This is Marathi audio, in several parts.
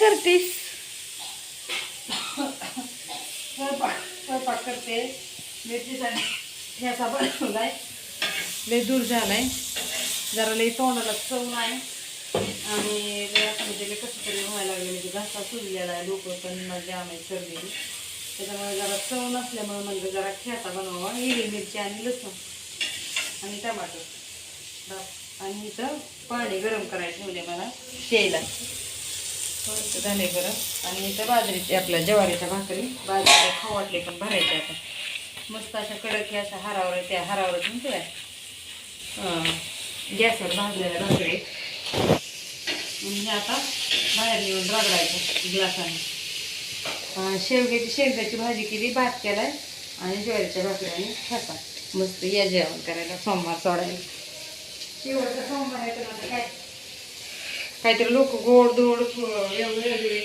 करतेस? स्वयंपाक स्वयंपाक करते. मिरचीचा ठेचा बनवलाय. लय दूर झालाय. जरा लय तोंडाला चव नाही. आणि असं म्हणजे कसं तरी व्हायला लागले म्हणजे घासा सुजलेला लोक पण माझ्या आम्ही सरलेली त्याच्यामुळे जरा चव नसल्यामुळे म्हणजे जरा ठेचा बनवावा. हिरवी मिरची आणि लसूण आणि टमाटर. आणि इथं पाणी गरम करायला ठेवले मला प्यायला. थोडंसं झाले बरं आणि इथं बाजरीची आपल्या ज्वारीच्या भाकरी बाजरीला खाऊ वाटले पण भरायच्या आता. मस्त अशा कडक हे अशा हारावर त्या हारावर घेऊन तुला गॅसवर भाजलेल्या भाकरी. म्हणजे हे आता बाहेर येऊन रगडायचं ग्लासाने. शेवग्याची शेवग्याची भाजी केली भात केलाय आणि ज्वारीच्या भाकरी आणि मस्त या जेवण करायला सोमवार सोडायला. शेवटचा सोमवार आहे तर काय काहीतरी लोक गोड दोड वेगळं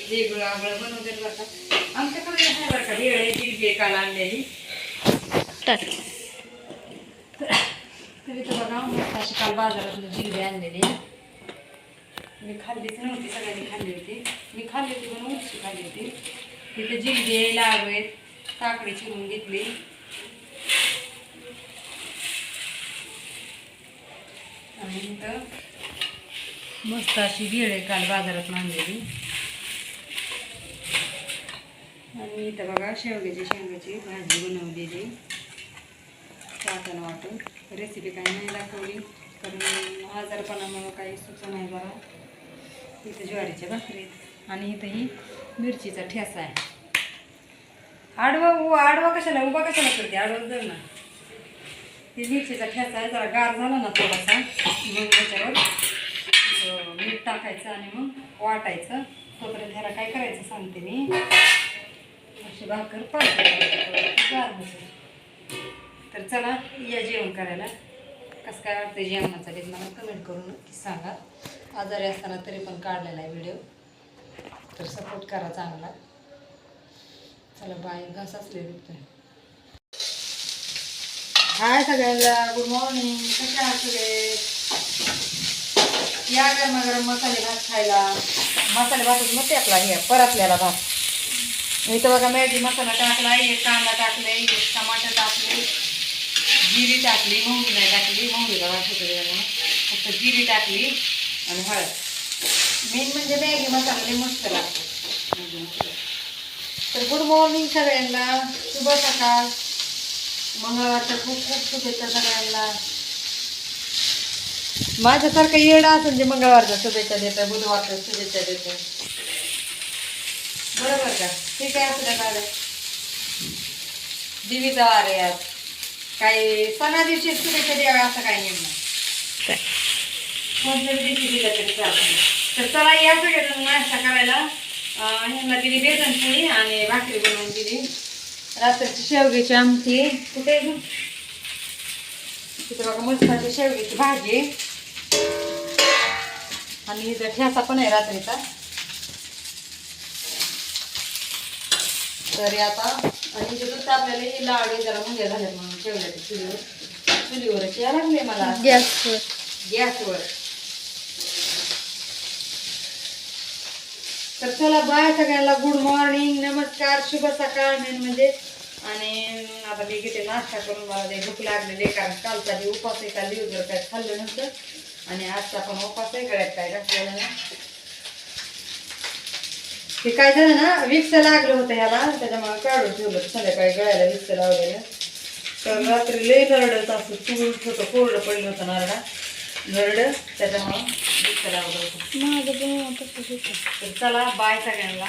वेगळं आगळं बनवतात बरं का आमच्याकडे आहे बरं का वेळ आहे जिलबी काल आणलेली. तरी. तर बघा मस्त अशी काल बाजारातून जिलबी आणलेली. मी खाल्लीच नव्हती सगळ्यांनी खाल्ली होती. मी खाल्ली होती पण उंची खाल्ली होती. तिथे जिलबी आहेत काकडी चिरून घेतली. आणि इथं मस्त अशी भेळ आहे काल बाजारात आणलेली आणि इथं बघा शेवग्याची शेंगाची भाजी बनवलेली. वाटण वाटून. रेसिपी काही नाही दाखवली. कारण आजारपणामुळं काही सुचत नाही बघा इथं ज्वारीच्या भाकरी आणि इथं ही मिरचीचा ठेसा आहे. आडवा उ- आडवा कशाला उभा कशाला करते? आडवा जर ना. ते मिरचीचा ठेसा आहे. जरा गार झाला ना थोडासा. मग त्याच्यावर मीठ टाकायचं आणि मग वाटायचं. तोपर्यंत ह्याला काय करायचं सांगते मी. अशी भाकर पाहिजे तर चला या जेवण करायला. कसं काय वाटतं जेवणाचा? ते मला कमेंट करून नक्की सांगा. आजारी असताना तरी पण काढलेला आहे व्हिडिओ तर सपोर्ट करा चांगला. चला बाय घास असले दुखतोय हाय सगळ्यांना गुड मॉर्निंग कसे आहात सगळे? या गरम गरम मसाले भात खायला. मसाले भातच मग टाकला हे परतलेला भात. इथं बघा मॅगी मसाला टाकला एक कांदा टाकले एक टमाटर टाकले जिरी टाकली मोहरी नाही टाकली मोहरीला त्याच्यामुळं फक्त जिरी टाकली आणि हळद. मेन म्हणजे मॅगी मसाला लई मस्त लागतो. तर गुड मॉर्निंग सगळ्यांना. शुभ सकाळ. मंगळवारच्या खूप खूप शुभेच्छा सगळ्यांना. माझ्यासारखं येडा असेल जे मंगळवारच्या शुभेच्छा देतं बुधवारच्या शुभेच्छा देतं बरोबर का? ठीक आहे असं काय दिवीचा वार आहे आज. काही सणा दिवशी शुभेच्छा द्याव्या असं काही नाही कोणत्या दिवशी दिलं तरी चालतं तर चला या सगळ्यांना नाश्ता करायला. ह्यांना दिली बेसन पोळी आणि भाकरी बनवून दिली. रात्रीची शेवग्याची आमटी. कुठे तिथे बघा मस्त शेवगीची शेवग्याची भाजी आणि ठ्यासा पण आहे रात्रीचा. तरी आता आणि दूध आपल्याला हे लाडू जरा मुंग्या झाल्या म्हणून ठेवल्या चुलीवर. चुलीवरच या लागले मला. गॅसवर. गॅसवर. तर चला बाय सगळ्यांना. गुड मॉर्निंग नमस्कार. शुभ सकाळ. मेन म्हणजे आणि आता मी घेते नाश्ता करून. मला ते भूक लागलेली कारण कालचा उपास काल दिवसभर काय खाल्लं नव्हतं. आणि आजचा पण उपास आहे गळ्यात काय घातलेलं नाही ते काय झालं ना विक्स लागलं होतं ह्याला त्याच्यामुळे काढून ठेवलं संध्याकाळी गळ्याला विक्स लावलेलं. तर रात्री लय नरडत असं चुळून होतं कोरडं पडलं होतं नरडा. नरड त्याच्यामुळं विक्स लावलं होतं. माझं पण तसंच होतं तर चला बाय सगळ्यांना.